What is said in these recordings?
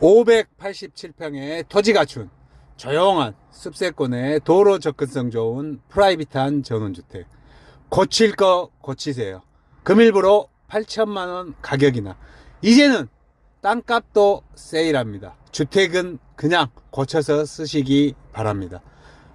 587평의 토지 갖춘 조용한 습세권의 도로 접근성 좋은 프라이빗한 전원주택. 고칠 거 고치세요. 금일부로 8천만 원 가격이나 이제는 땅값도 세일합니다. 주택은 그냥 고쳐서 쓰시기 바랍니다.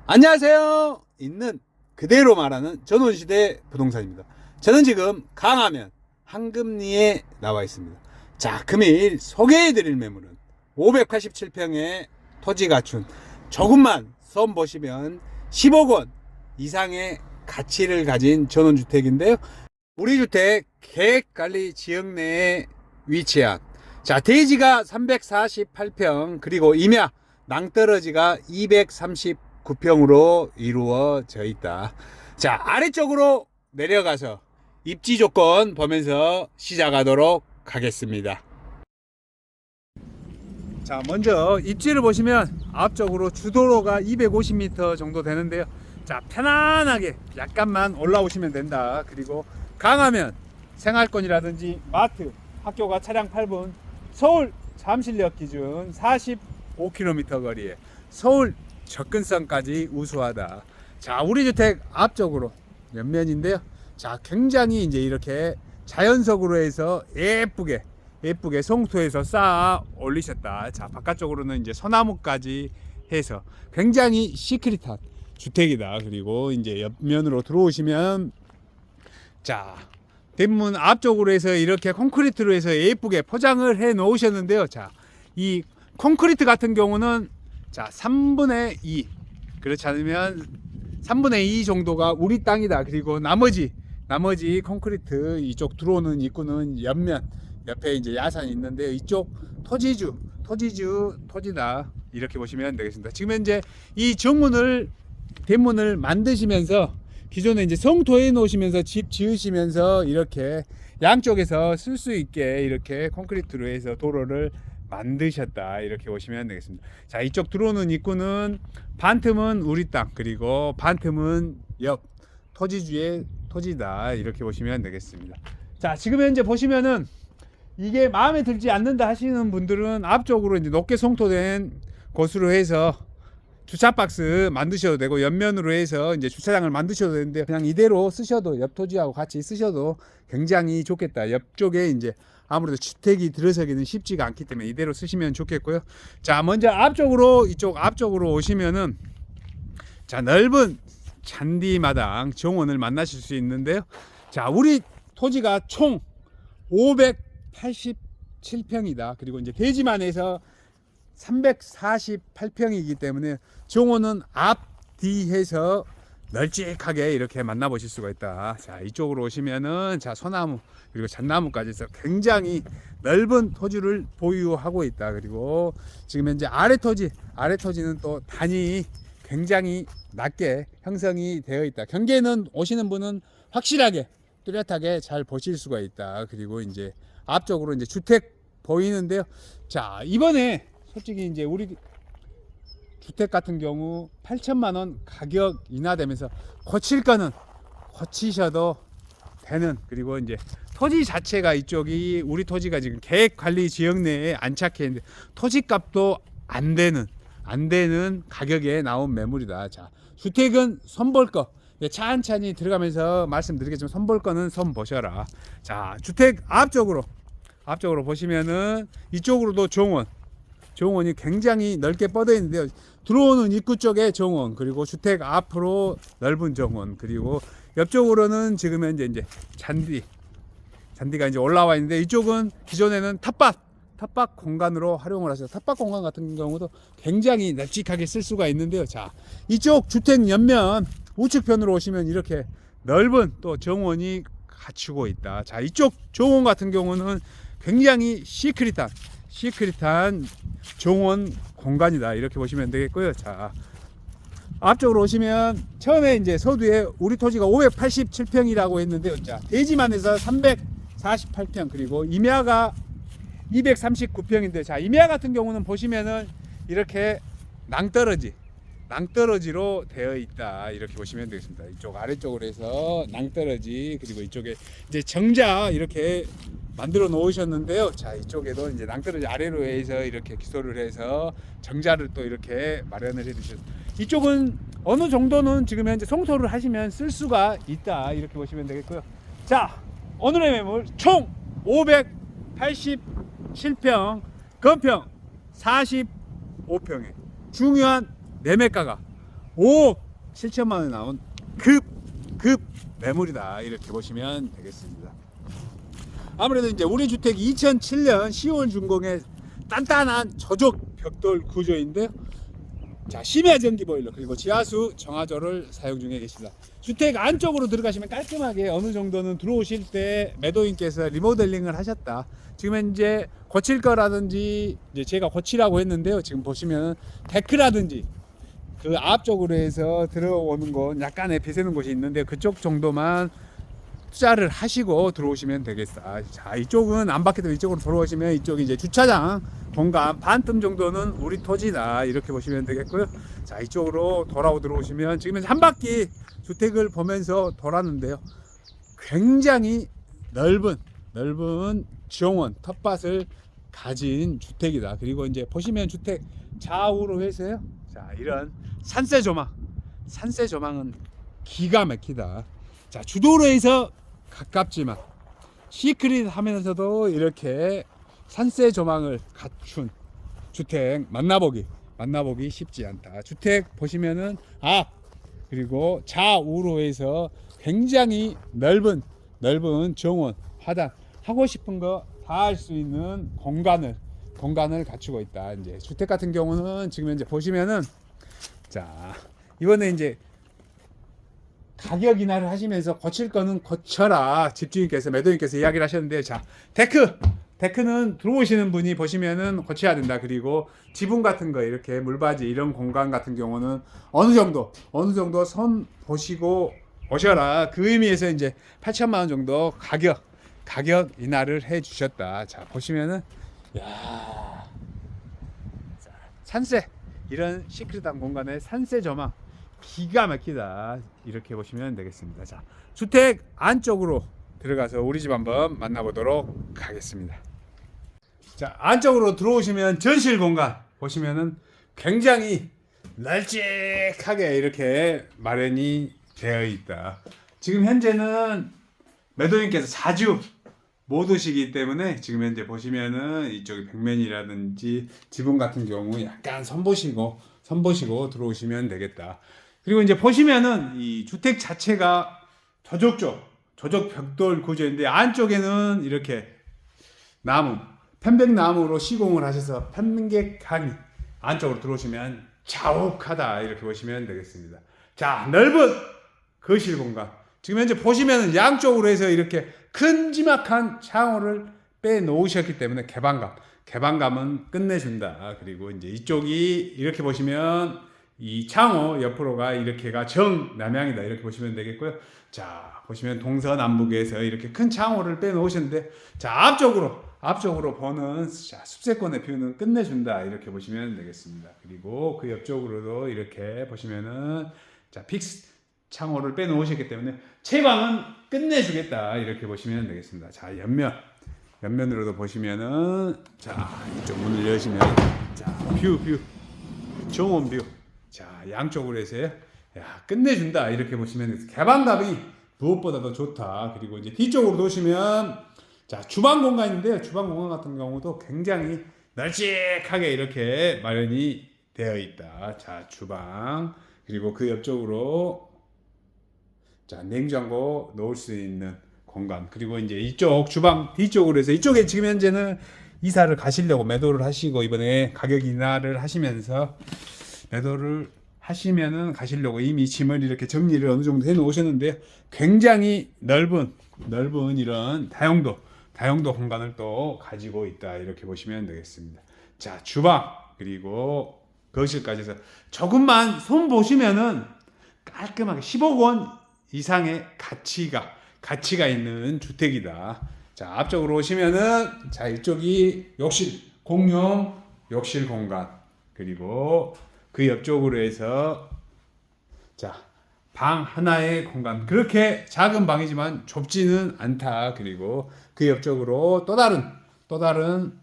안녕하세요. 있는 그대로 말하는 전원시대 부동산입니다. 저는 지금 강화면 한금리에 나와 있습니다. 자, 금일 소개해드릴 매물은 587평의 토지 갖춘 조금만 선 보시면 10억 원 이상의 가치를 가진 전원주택인데요. 우리 주택 계획관리 지역 내에 위치한 자 대지가 348평 그리고 임야 낭떠러지가 239평으로 이루어져 있다. 자 아래쪽으로 내려가서 입지 조건 보면서 시작하도록 하겠습니다. 자 먼저 입지를 보시면 앞쪽으로 주도로가 250m 정도 되는데요. 자 편안하게 약간만 올라오시면 된다. 그리고 강하면 생활권이라든지 마트 학교가 차량 8분 서울 잠실역 기준 45km 거리에 서울 접근성까지 우수하다. 자 우리 주택 앞쪽으로 옆면인데요. 자 굉장히 이제 이렇게 자연석으로 해서 예쁘게 예쁘게 송토에서 쌓아 올리셨다. 자, 바깥쪽으로는 이제 소나무까지 해서 굉장히 시크릿한 주택이다. 그리고 이제 옆면으로 들어오시면 자, 대문 앞쪽으로 해서 이렇게 콘크리트로 해서 예쁘게 포장을 해 놓으셨는데요. 자, 이 콘크리트 같은 경우는 자, 3분의 2. 그렇지 않으면 3분의 2 정도가 우리 땅이다. 그리고 나머지 나머지 콘크리트 이쪽 들어오는 입구는 옆면 옆에 이제 야산이 있는데 이쪽 토지주 토지주 토지다 이렇게 보시면 되겠습니다. 지금 현재 이 정문을 대문을 만드시면서 기존에 이제 성토해 놓으시면서 집 지으시면서 이렇게 양쪽에서 쓸 수 있게 이렇게 콘크리트로 해서 도로를 만드셨다 이렇게 보시면 되겠습니다. 자 이쪽 들어오는 입구는 반틈은 우리 땅 그리고 반틈은 옆 토지주의 토지다 이렇게 보시면 되겠습니다. 자 지금 현재 보시면은 이게 마음에 들지 않는다 하시는 분들은 앞쪽으로 이제 높게 송토된 곳으로 해서 주차 박스 만드셔도 되고 옆면으로 해서 이제 주차장을 만드셔도 되는데 그냥 이대로 쓰셔도 옆 토지하고 같이 쓰셔도 굉장히 좋겠다. 옆쪽에 이제 아무래도 주택이 들어서기는 쉽지가 않기 때문에 이대로 쓰시면 좋겠고요. 자, 먼저 앞쪽으로 이쪽 앞쪽으로 오시면은 자, 넓은 잔디마당 정원을 만나실 수 있는데요. 자, 우리 토지가 총 587평이다. 그리고 이제 대지만에서 348평이기 때문에 정원은 앞뒤 해서 널찍하게 이렇게 만나보실 수가 있다. 자, 이쪽으로 오시면은 자, 소나무 그리고 잣나무까지 해서 굉장히 넓은 토지를 보유하고 있다. 그리고 지금 현재 아래 토지, 아래 토지는 또 단이 굉장히 낮게 형성이 되어 있다. 경계는 오시는 분은 확실하게 뚜렷하게 잘 보실 수가 있다. 그리고 이제 앞쪽으로 이제 주택 보이는데요. 자, 이번에 솔직히 이제 우리 주택 같은 경우 8천만 원 가격 인하되면서 고칠 거는 고치셔도 되는 그리고 이제 토지 자체가 이쪽이 우리 토지가 지금 계획 관리 지역 내에 안착해 있는데 토지 값도 안 되는 안 되는 가격에 나온 매물이다. 자, 주택은 손볼 거. 예, 찬찬히 들어가면서 말씀드리겠지만 손볼 거는 손 보셔라. 자, 주택 앞쪽으로 앞쪽으로 보시면은 이쪽으로도 정원. 정원이 굉장히 넓게 뻗어 있는데요. 들어오는 입구 쪽에 정원, 그리고 주택 앞으로 넓은 정원, 그리고 옆쪽으로는 지금 현재 이제 잔디, 잔디가 이제 올라와 있는데 이쪽은 기존에는 텃밭, 텃밭 공간으로 활용을 하셔서 텃밭 공간 같은 경우도 굉장히 널찍하게 쓸 수가 있는데요. 자, 이쪽 주택 옆면 우측편으로 오시면 이렇게 넓은 또 정원이 갖추고 있다. 자, 이쪽 정원 같은 경우는 굉장히 시크릿한 시크릿한 정원 공간이다. 이렇게 보시면 되겠고요. 자, 앞쪽으로 오시면 처음에 이제 서두에 우리 토지가 587평이라고 했는데요. 자, 대지만에서 348평 그리고 임야가 239평인데 자, 임야 같은 경우는 보시면은 이렇게 낭떠러지 낭떠러지로 되어 있다 이렇게 보시면 되겠습니다. 이쪽 아래쪽으로 해서 낭떠러지 그리고 이쪽에 이제 정자 이렇게 만들어 놓으셨는데요. 자 이쪽에도 이제 낭떠러지 아래로 해서 이렇게 기소를 해서 정자를 또 이렇게 마련을 해주셨. 이쪽은 어느 정도는 지금 현재 송소를 하시면 쓸 수가 있다 이렇게 보시면 되겠고요. 자 오늘의 매물 총 587평, 건평 45평에 중요한 매매가가 5억 7천만 원에 나온 급, 급 매물이다. 이렇게 보시면 되겠습니다. 아무래도 이제 우리 주택이 2007년 10월 준공의 단단한 저적 벽돌 구조인데요. 자, 심야 전기 보일러 그리고 지하수 정화조를 사용 중에 계십니다. 주택 안쪽으로 들어가시면 깔끔하게 어느 정도는 들어오실 때 매도인께서 리모델링을 하셨다. 지금 현재 고칠 거라든지 이제 제가 고치라고 했는데요. 지금 보시면 데크라든지 그 앞쪽으로 해서 들어오는 곳 약간의 비새는 곳이 있는데 그쪽 정도만 투자를 하시고 들어오시면 되겠다. 자, 이쪽은 안 받게도 이쪽으로 들어오시면 이쪽이 이제 주차장 공간 반틈 정도는 우리 토지다. 이렇게 보시면 되겠고요. 자, 이쪽으로 돌아오 들어오시면 지금 한 바퀴 주택을 보면서 돌았는데요. 굉장히 넓은 넓은 정원 텃밭을 가진 주택이다. 그리고 이제 보시면 주택 좌우로 해서요. 자, 이런 산세 조망. 산세 조망은 기가 막히다. 자, 주도로에서 가깝지만 시크릿 하면서도 이렇게 산세 조망을 갖춘 주택 만나보기 만나보기 쉽지 않다. 주택 보시면은 앞 그리고 좌우로 해서 굉장히 넓은 넓은 정원 화단 하고 싶은 거 다 할 수 있는 공간을 공간을 갖추고 있다. 이제 주택 같은 경우는 지금 현재 보시면은 자 이번에 이제 가격 인하를 하시면서 고칠 거는 고쳐라. 집주인께서 매도인께서 이야기를 하셨는데 자 데크! 데크는 들어오시는 분이 보시면은 고쳐야 된다. 그리고 지붕 같은 거 이렇게 물바지 이런 공간 같은 경우는 어느 정도 어느 정도 선 보시고 오셔라. 그 의미에서 이제 8천만 원 정도 가격 가격 인하를 해 주셨다. 자 보시면은 야 자, 산세 이런 시크릿한 공간의 산세 조망 기가 막히다 이렇게 보시면 되겠습니다. 자 주택 안쪽으로 들어가서 우리 집 한번 만나보도록 하겠습니다. 자 안쪽으로 들어오시면 전실 공간 보시면은 굉장히 널찍하게 이렇게 마련이 되어 있다. 지금 현재는 매도인께서 자주 못 오시기 때문에 지금 현재 보시면은 이쪽에 벽면이라든지 지붕 같은 경우 약간 선보시고 선보시고 들어오시면 되겠다. 그리고 이제 보시면은 이 주택 자체가 저적쪽 저적 벽돌 구조인데 안쪽에는 이렇게 나무 편백나무로 시공을 하셔서 편백강이 안쪽으로 들어오시면 자욱하다 이렇게 보시면 되겠습니다. 자 넓은 거실 공간 지금 현재 보시면 양쪽으로 해서 이렇게 큼지막한 창호를 빼 놓으셨기 때문에 개방감 개방감은 끝내준다. 그리고 이제 이쪽이 이렇게 보시면 이 창호 옆으로가 이렇게가 정남향이다 이렇게 보시면 되겠고요. 자 보시면 동서남북에서 이렇게 큰 창호를 빼 놓으셨는데 자 앞쪽으로 앞쪽으로 보는 자, 숲세권의 뷰는 끝내준다 이렇게 보시면 되겠습니다. 그리고 그 옆쪽으로도 이렇게 보시면은 자 픽스 창호를 빼 놓으셨기 때문에 채광은 끝내주겠다 이렇게 보시면 되겠습니다. 자 옆면 옆면으로도 보시면은 자 이쪽 문을 여시면 자뷰뷰 정원 뷰. 자 양쪽으로 해서요. 야 끝내준다 이렇게 보시면. 개방감이 무엇보다도 좋다. 그리고 이제 뒤쪽으로 도시면 자 주방 공간인데요. 주방 공간 같은 경우도 굉장히 널찍하게 이렇게 마련이 되어 있다. 자 주방 그리고 그 옆쪽으로 자 냉장고 넣을 수 있는 공간 그리고 이제 이쪽 주방 뒤쪽으로 해서 이쪽에 지금 현재는 이사를 가시려고 매도를 하시고 이번에 가격 인하를 하시면서 매도를 하시면은 가시려고 이미 짐을 이렇게 정리를 어느 정도 해 놓으셨는데 굉장히 넓은 넓은 이런 다용도 다용도 공간을 또 가지고 있다 이렇게 보시면 되겠습니다. 자 주방 그리고 거실까지 해서 조금만 손 보시면은 깔끔하게 10억 원 이상의 가치가 가치가 있는 주택이다. 자 앞쪽으로 오시면은 자 이쪽이 욕실 공용 욕실 공간. 그리고 그 옆쪽으로 해서 자 방 하나의 공간. 그렇게 작은 방이지만 좁지는 않다. 그리고 그 옆쪽으로 또 다른 또 다른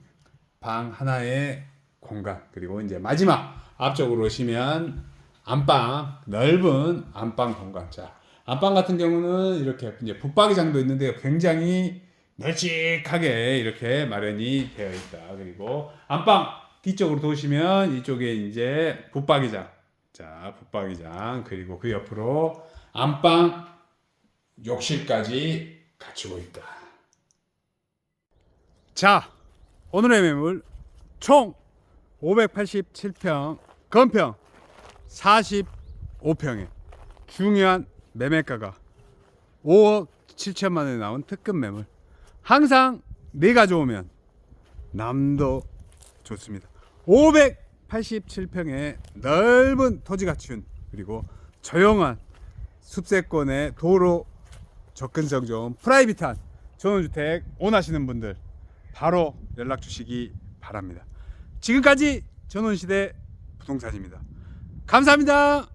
방 하나의 공간. 그리고 이제 마지막 앞쪽으로 오시면 안방 넓은 안방 공간. 자 안방 같은 경우는 이렇게 이제 붙박이장도 있는데 굉장히 널찍하게 이렇게 마련이 되어 있다. 그리고 안방 뒤쪽으로 도시면 이쪽에 이제 붙박이장. 자 붙박이장. 그리고 그 옆으로 안방 욕실까지 갖추고 있다. 자 오늘의 매물 총 587평 건평 45평에 중요한 매매가가 5억 7천만 원에 나온 특급 매물 항상 내가 좋으면 남도 좋습니다 587평의 넓은 토지 갖춘 그리고 조용한 숲세권의 도로 접근성 좋은 프라이빗한 전원주택 원하시는 분들 바로 연락 주시기 바랍니다. 지금까지 전원시대 부동산입니다. 감사합니다.